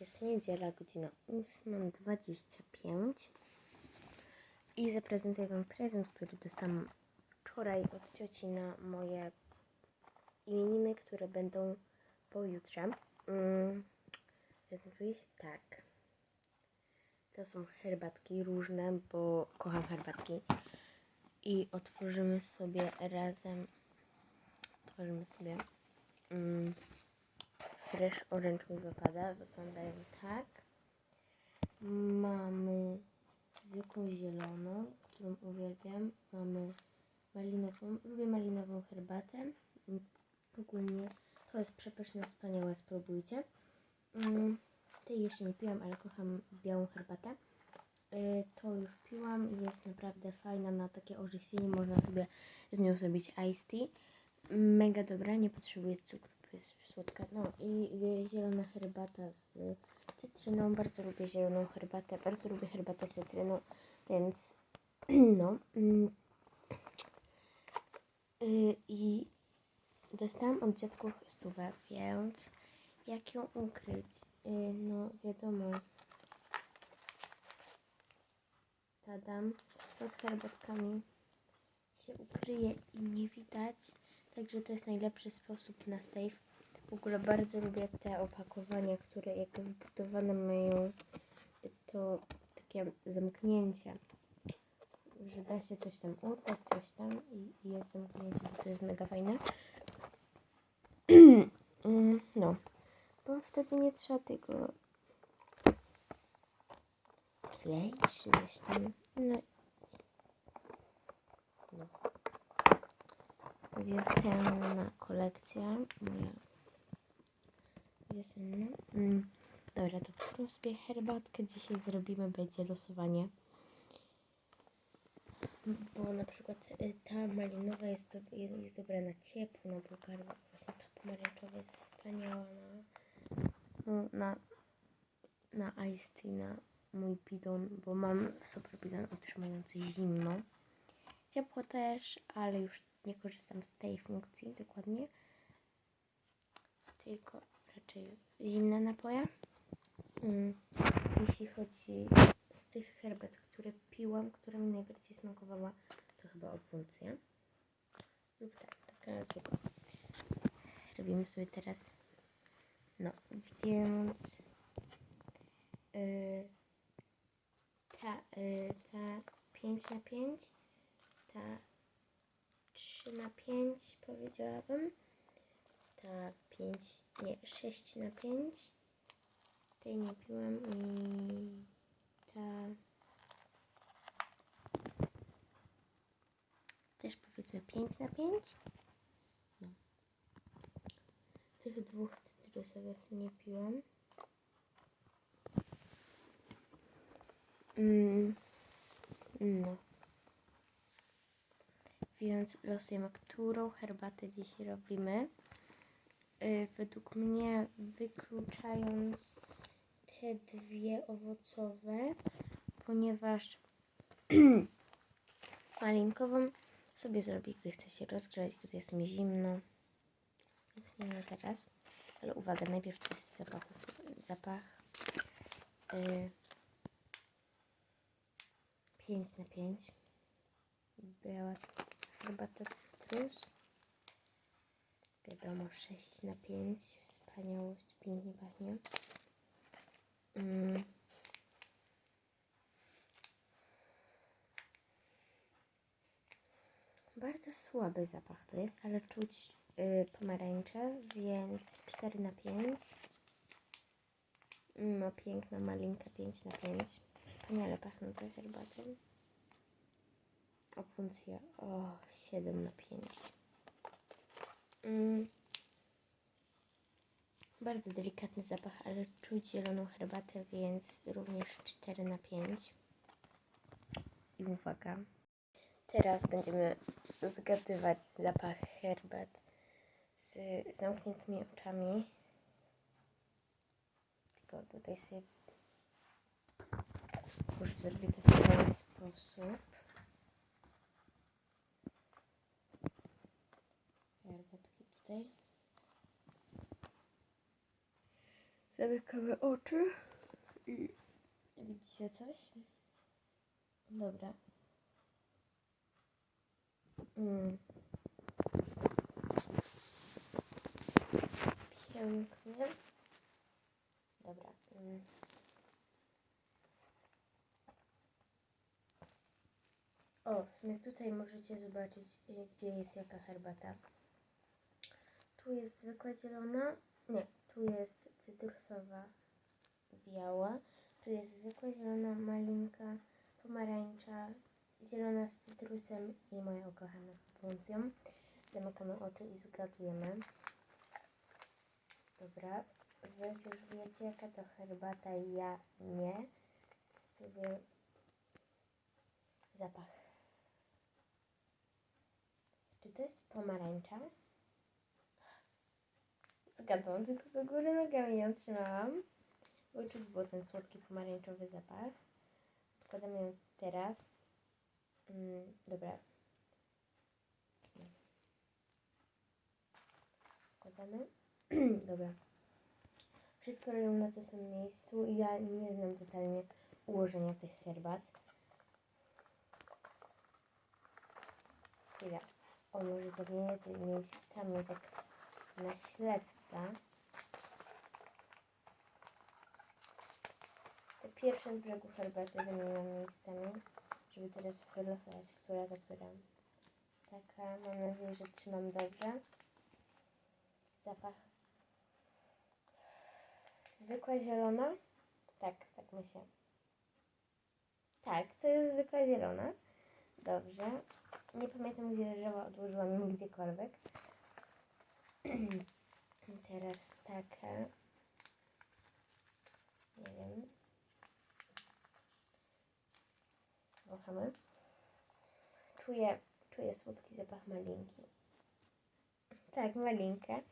Jest niedziela, godzina 8.25 i zaprezentuję Wam prezent, który dostałam wczoraj od cioci na moje imieniny, które będą pojutrze. Mm, się tak. To są herbatki różne, bo kocham herbatki. I otworzymy sobie razem. Otworzymy sobie. Mm, Fresh Orange mi wypada. Wyglądają tak. Mamy zwykłą zieloną, którą uwielbiam. Mamy malinową. Lubię malinową herbatę. Ogólnie to jest przepyszne, wspaniałe. Spróbujcie. Mm, Tej jeszcze nie piłam, ale kocham białą herbatę. Y, To już piłam i jest naprawdę fajna na takie orzeźwienie. Można sobie z nią zrobić iced tea. Mega dobra, nie potrzebuje cukru, jest słodka. No i zielona herbata z cytryną. Bardzo lubię zieloną herbatę. Bardzo lubię herbatę z cytryną, więc no. mm. Y, I dostałam od dziadków stówę, więc jak ją ukryć? Y, No wiadomo. Tadam. Pod herbatkami się ukryje i nie widać. Także to jest najlepszy sposób na safe. W ogóle bardzo lubię te opakowania, które jakby wbudowane mają to takie zamknięcie, że da się coś tam udać, coś tam i, jest zamknięcie, bo to jest mega fajne. Mm, no, bo wtedy nie trzeba tego kleić czy tam. No, no. Wiosenna kolekcja moja wiosenna. Mm. Dobra, to którą sobie herbatkę dzisiaj zrobimy, będzie losowanie. Bo na przykład y, ta malinowa jest, do, jest jest dobra na ciepło, na bułgarę. Właśnie ta pomarańczowa jest wspaniała na, no, na, na iced tea, na mój bidon, bo mam super bidon utrzymujący zimno. Ciepło też, ale już nie korzystam z tej funkcji dokładnie. Tylko raczej zimne napoje. Mm. Jeśli chodzi z tych herbat, które piłam, która mi najbardziej smakowała, to chyba opuncja. Lub tak, taka zwykła. Robimy sobie teraz, no, więc yy, ta, yy, ta 5 na 5, ta 3 na 5 powiedziałabym, ta 5, nie, 6 na 5, tej nie piłam i ta też powiedzmy 5 na 5. No. Tych dwóch cytrusowych nie piłam. Mm. No. Więc losujemy, którą herbatę dziś robimy. Y, według mnie wykluczając te dwie owocowe, ponieważ malinkową sobie zrobię, gdy chce się rozgrzać, gdy jest mi zimno. Więc nie na teraz. Ale uwaga, najpierw test zapachów. Zapach y, 5 na 5. Biała herbata cytrus. Wiadomo, 6 na 5. Wspaniałość, pięknie pachnie. Mm. Bardzo słaby zapach to jest, ale czuć y, pomarańcze, więc 4 na 5. No piękna malinka 5 na 5. Wspaniale pachną herbaty. Opuncja, o 7 na 5. Mm. Bardzo delikatny zapach, ale czuć zieloną herbatę, więc również 4 na 5. I uwaga. Teraz będziemy zgadywać zapach herbat z zamkniętymi oczami. Tylko tutaj sobie już zrobię to w ten sposób. Tutaj. Zamykamy oczy i widzicie coś? Dobra. Mm. Pięknie. Dobra. Mm. O, w sumie tutaj możecie zobaczyć, gdzie jest jaka herbata. Tu jest zwykła zielona. Nie, tu jest cytrusowa biała. Tu jest zwykła zielona malinka, pomarańcza, zielona z cytrusem i moja ukochana z opuncją. Zamykamy oczy i zgadujemy. Dobra, wy już wiecie jaka to herbata, ja nie. Spróbuję zapach. Czy to jest pomarańcza? Zgadłam, tylko do góry nogami ją trzymałam. Bo czuć było ten słodki pomarańczowy zapach. Odkładam ją teraz. Mm, dobra. Odkładamy. dobra. Wszystko robią na tym samym miejscu i ja nie znam totalnie ułożenia tych herbat. Chwila. O, może zamienię tymi miejscami tak na Te pierwsze z brzegu herbaty zamieniam miejscami, żeby teraz wylosować, która to która. Taka, mam nadzieję, że trzymam dobrze. Zapach. Zwykła zielona? Tak, tak myślę. Tak, to jest zwykła zielona. Dobrze. Nie pamiętam gdzie leżała, odłożyłam ją gdziekolwiek. Teraz taka. Nie wiem. Wąchamy. Czuję, czuję słodki zapach malinki. Tak, malinkę.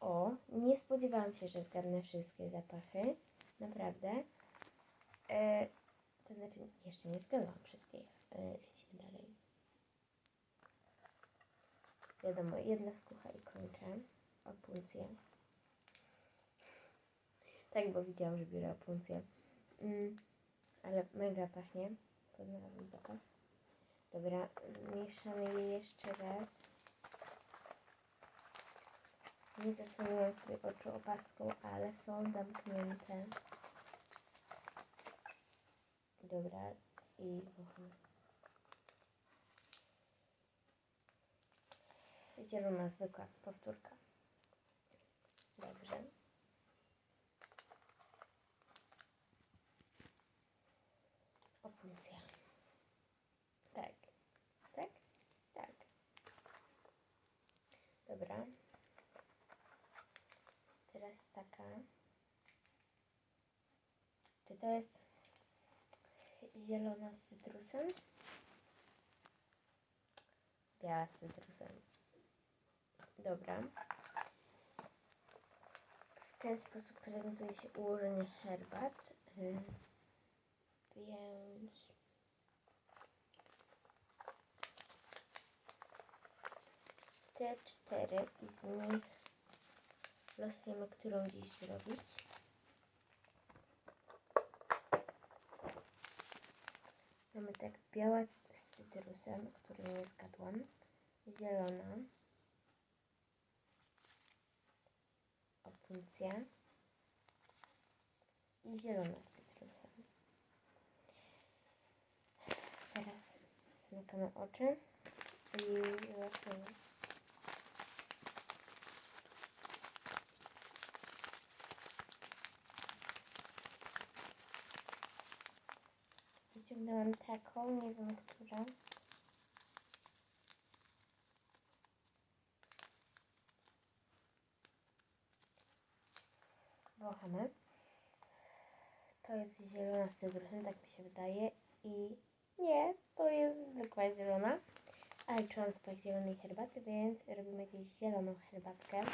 O, nie spodziewałam się, że zgadnę wszystkie zapachy. Naprawdę. E, to znaczy, jeszcze nie zgadłam wszystkich. E, lecimy dalej. Wiadomo, jedna skucha i kończę. Opuncję. Tak, bo widziałam, że biorę opuncję. Mm, ale mega pachnie. Poznałam zapach. Dobra, mieszamy je jeszcze raz. Nie zasłoniłam sobie oczu opaską, ale są zamknięte. Dobra, i wąchamy. Zielona, zwykła, powtórka. Dobrze. Opuncja. Tak. Tak? Tak. Dobra. Teraz taka. Czy to jest zielona z cytrusem? Biała z cytrusem. Dobra. W ten sposób prezentuje się ułożenie herbat. Y, Więc te cztery i z nich losujemy, którą dziś zrobić. Mamy tak biała z cytrusem, który nie zgadłam, zielona, opuncja i zielona z cytrusem. Teraz zamykamy oczy i losujemy. Wyciągnęłam taką, nie wiem która. To jest zielona z cytrusem, tak mi się wydaje. I nie, to jest zwykła zielona. Ale czułam zapach zielonej herbaty, więc robimy dziś zieloną herbatkę.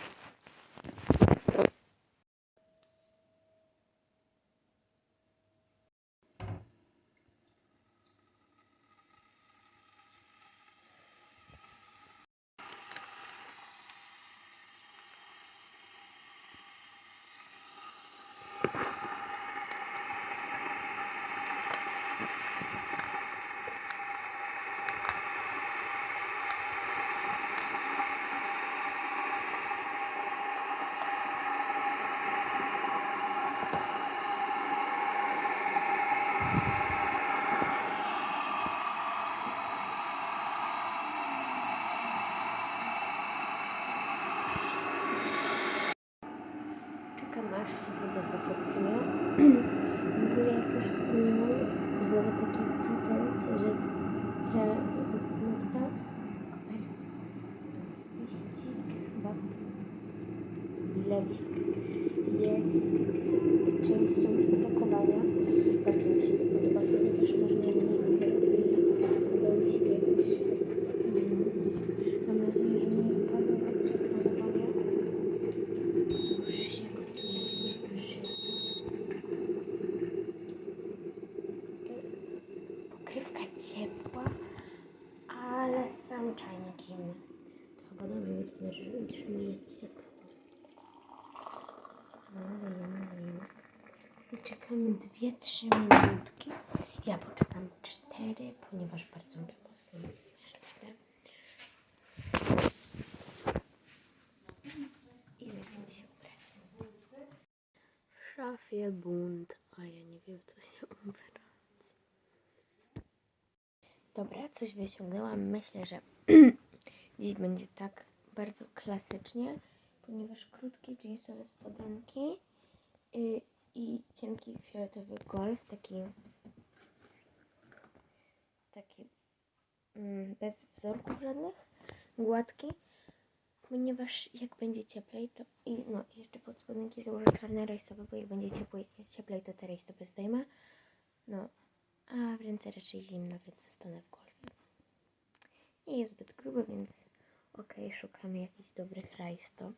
Czekam aż się woda zakopuje. W ogóle jak już wspomniałam, znowu taki patent, że ta matka liścik chyba bilecik jest częścią pakowania. Bardzo mi się to podoba, ponieważ można się to jakoś zmienić. Mam nadzieję, że nie wpadło podczas malowania. Już się gotuje, już się. Pokrywka ciepła, ale sam czajnik zimny. To chyba dobrze, bo to znaczy, że utrzymuje ciepło. I czekamy 2-3 minutki. Ja poczekam 4, ponieważ bardzo lubię mocno herbatę. I lecimy się ubrać. W szafie bunt, a ja nie wiem, co się ubrać. Dobra, coś wyciągnęłam. Myślę, że dziś będzie tak bardzo klasycznie, ponieważ krótkie jeansowe spodenki y, i cienki fioletowy golf, taki taki mm, bez wzorków żadnych, gładki, ponieważ jak będzie cieplej, to i no jeszcze pod spodenki założę czarne rejsowe, bo jak będzie ciepłej, cieplej, to te rejsowe zdejmę. No, a w ręce raczej zimno, więc zostanę w golfie. Nie jest zbyt gruby, więc okej, szukamy jakichś dobrych rajstop.